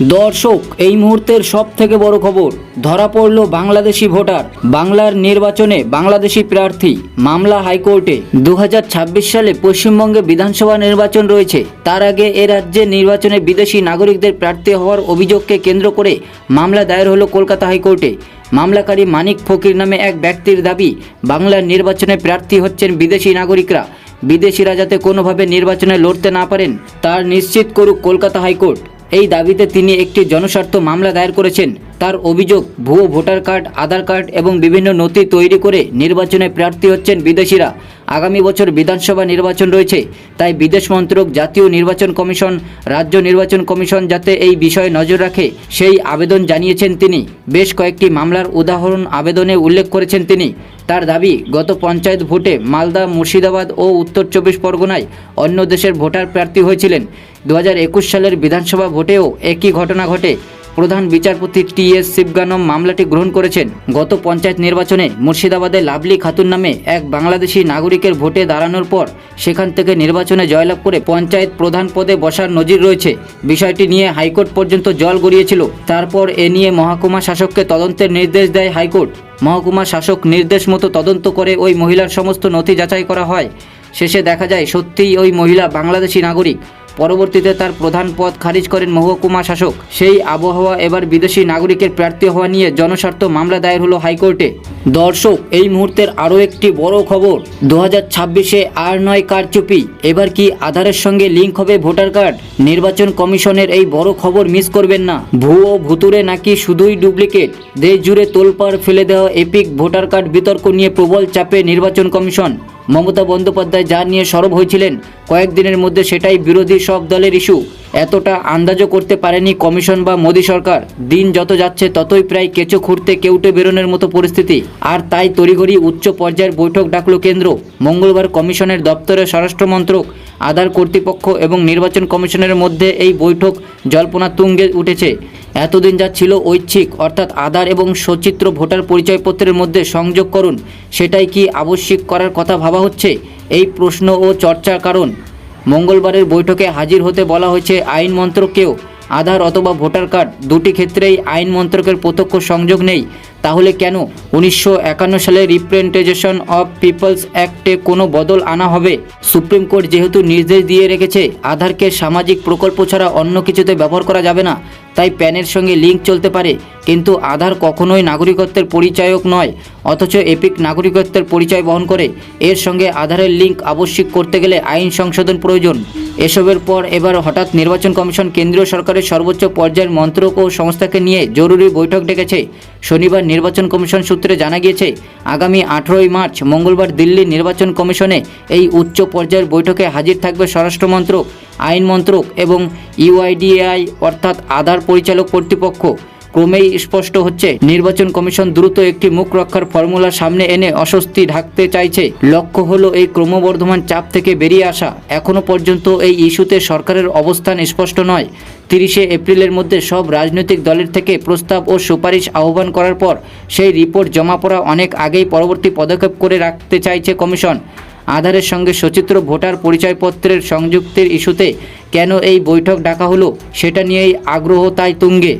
দর্শক, এই মুহূর্তের সব থেকে বড় খবর, ধরা পড়ল বাংলাদেশি ভোটার, বাংলার নির্বাচনে বাংলাদেশি প্রার্থী, মামলা হাইকোর্টে। দু হাজার ছাব্বিশ সালে পশ্চিমবঙ্গে বিধানসভা নির্বাচন রয়েছে, তার আগে এ রাজ্যে নির্বাচনে বিদেশি নাগরিকদের প্রার্থী হওয়ার অভিযোগকে কেন্দ্র করে মামলা দায়ের হলো কলকাতা হাইকোর্টে। মামলাকারী মানিক ফকির নামে এক ব্যক্তির দাবি, বাংলার নির্বাচনে প্রার্থী হচ্ছেন বিদেশি নাগরিকরা। বিদেশিরা যাতে কোনোভাবে নির্বাচনে লড়তে না পারেন তার নিশ্চিত করুক কলকাতা হাইকোর্ট। এই দাবিতে তিনি একটি জনস্বার্থ মামলা দায়ের করেছেন। তার অভিযোগ, ভুয়ো ভোটার কার্ড, আধার কার্ড এবং বিভিন্ন নথি তৈরি করে নির্বাচনে প্রার্থী হচ্ছেন বিদেশিরা। আগামী বছর বিধানসভা নির্বাচন রয়েছে, তাই বিদেশ মন্ত্রক জাতীয় নির্বাচন কমিশন, রাজ্য নির্বাচন কমিশন যাতে এই বিষয়ে নজর রাখে, সেই আবেদন জানিয়েছেন তিনি। বেশ কয়েকটি মামলার উদাহরণ আবেদনে উল্লেখ করেছেন তিনি। তার দাবি, গত পঞ্চায়েত ভোটে মালদা, মুর্শিদাবাদ ও উত্তর চব্বিশ পরগনায় অন্য দেশের ভোটার প্রার্থী হয়েছিলেন। দু হাজার একুশ সালের বিধানসভা ভোটেও একই ঘটনা ঘটে। প্রধান বিচারপতি টি এস শিবগানম মামলাটি গ্রহণ করেছেন। গত পঞ্চায়েত নির্বাচনে মুর্শিদাবাদে লাভলি খাতুন নামে এক বাংলাদেশি নাগরিকের ভোটে দাঁড়ানোর পর সেখান থেকে নির্বাচনে জয়লাভ করে পঞ্চায়েত প্রধান পদে বসার নজির রয়েছে। বিষয়টি নিয়ে হাইকোর্ট পর্যন্ত জল গড়িয়েছিল। তারপর এ নিয়ে মহকুমা শাসককে তদন্তের নির্দেশ দেয় হাইকোর্ট। মহকুমা শাসক নির্দেশ মতো তদন্ত করে ওই মহিলার সমস্ত নথি যাচাই করা হয়। শেষে দেখা যায় সত্যিই ওই মহিলা বাংলাদেশি নাগরিক। পরবর্তীতে তার প্রধান পদ খারিজ করেন মহকুমা শাসক। সেই আবহাওয়া এবার বিদেশি নাগরিকের প্রার্থী হওয়া নিয়ে জনস্বার্থ মামলা দায়ের হলো হাইকোর্টে। দর্শক, এই মুহূর্তের আরও একটি বড় খবর দু হাজার ছাব্বিশে আর নয় কারচুপি। এবার কি আধারের সঙ্গে লিঙ্ক হবে ভোটার কার্ড? নির্বাচন কমিশনের এই বড় খবর মিস করবেন না। ভুয়ো ভুতুরে নাকি শুধুই ডুপ্লিকেট? দেশ জুড়ে তোলপাড় ফেলে দেওয়া এপিক ভোটার কার্ড বিতর্ক নিয়ে প্রবল চাপে নির্বাচন কমিশন। মমতা বন্দ্যোপাধ্যায় যা নিয়ে সরব হয়েছিলেন, কয়েকদিনের মধ্যে সেটাই বিরোধী সব দলের ইস্যু। এতটা আন্দাজও করতে পারেনি কমিশন বা মোদী সরকার। দিন যত যাচ্ছে, ততই প্রায় কেঁচো খুঁড়তে, কেউটে বেরোনোর মতো পরিস্থিতি। আর তাই তড়িঘড়ি উচ্চ পর্যায়ের বৈঠক ডাকল কেন্দ্র। মঙ্গলবার কমিশনের দপ্তরে স্বরাষ্ট্রমন্ত্রক আধার কর্তৃপক্ষ এবং নির্বাচন কমিশনের মধ্যে এই বৈঠক জল্পনা তুঙ্গে উঠেছে। এতদিন যা ছিল ঐচ্ছিক, অর্থাৎ আধার এবং সচিত্র ভোটার পরিচয়পত্রের মধ্যে সংযোগ করুন, সেটাই কি আবশ্যিক করার কথা ভাবা হচ্ছে? এই প্রশ্ন ও চর্চার কারণ। মঙ্গলবারের বৈঠকে হাজির হতে বলা হয়েছে আইন মন্ত্রককেও। আধার অথবা ভোটার কার্ড দুটি ক্ষেত্রেই আইন মন্ত্রকের প্রত্যক্ষ সংযোগ নেই। তাহলে কেন? উনিশশো একান্ন সালে রিপ্রেজেন্টেশন অব পিপলস অ্যাক্টে কোনো বদল আনা হবে? সুপ্রিম কোর্ট যেহেতু নির্দেশ দিয়ে রেখেছে, আধারকে সামাজিক প্রকল্প ছাড়া অন্য কিছুতে ব্যবহার করা যাবে না, তাই প্যানের সঙ্গে লিঙ্ক চলতে পারে। কিন্তু আধার কখনোই নাগরিকত্বের পরিচয়ক নয়, অথচ এপিক নাগরিকত্বের পরিচয় বহন করে। এর সঙ্গে আধারের লিঙ্ক আবশ্যিক করতে গেলে আইন সংশোধন প্রয়োজন। এসবের পর এবার হঠাৎ নির্বাচন কমিশন কেন্দ্রীয় সরকারের সর্বোচ্চ পর্যায়ের মন্ত্রক ও সংস্থাকে নিয়ে জরুরি বৈঠক ডেকেছে। শনিবার নির্বাচন কমিশন সূত্রে জানা গিয়েছে, আগামী আঠেরোই মার্চ মঙ্গলবার দিল্লি নির্বাচন কমিশনে এই উচ্চ পর্যায়ের বৈঠকে হাজির থাকবে স্বরাষ্ট্রমন্ত্রক, আইন মন্ত্রক এবং ইউআইডিএআই অর্থাৎ আধার পরিচালক কর্তৃপক্ষ। ক্রমেই স্পষ্ট হচ্ছে, নির্বাচন কমিশন দ্রুত একটি মুখ রক্ষার ফর্মুলা সামনে এনে অস্বস্তি ঢাকতে চাইছে। লক্ষ্য হলো এই ক্রমবর্ধমান চাপ থেকে বেরিয়ে আসা। এখনও পর্যন্ত এই ইস্যুতে সরকারের অবস্থান স্পষ্ট নয়। তিরিশে এপ্রিলের মধ্যে সব রাজনৈতিক দলের থেকে প্রস্তাব ও সুপারিশ আহ্বান করার পর সেই রিপোর্ট জমা পড়া অনেক আগেই পরবর্তী পদক্ষেপ করে রাখতে চাইছে কমিশন। আধারের সঙ্গে সচিত্র ভোটার পরিচয়পত্রের সংযুক্তির ইস্যুতে কেন এই বৈঠক ডাকা হলো, সেটা নিয়েই আগ্রহ তাই তুঙ্গে।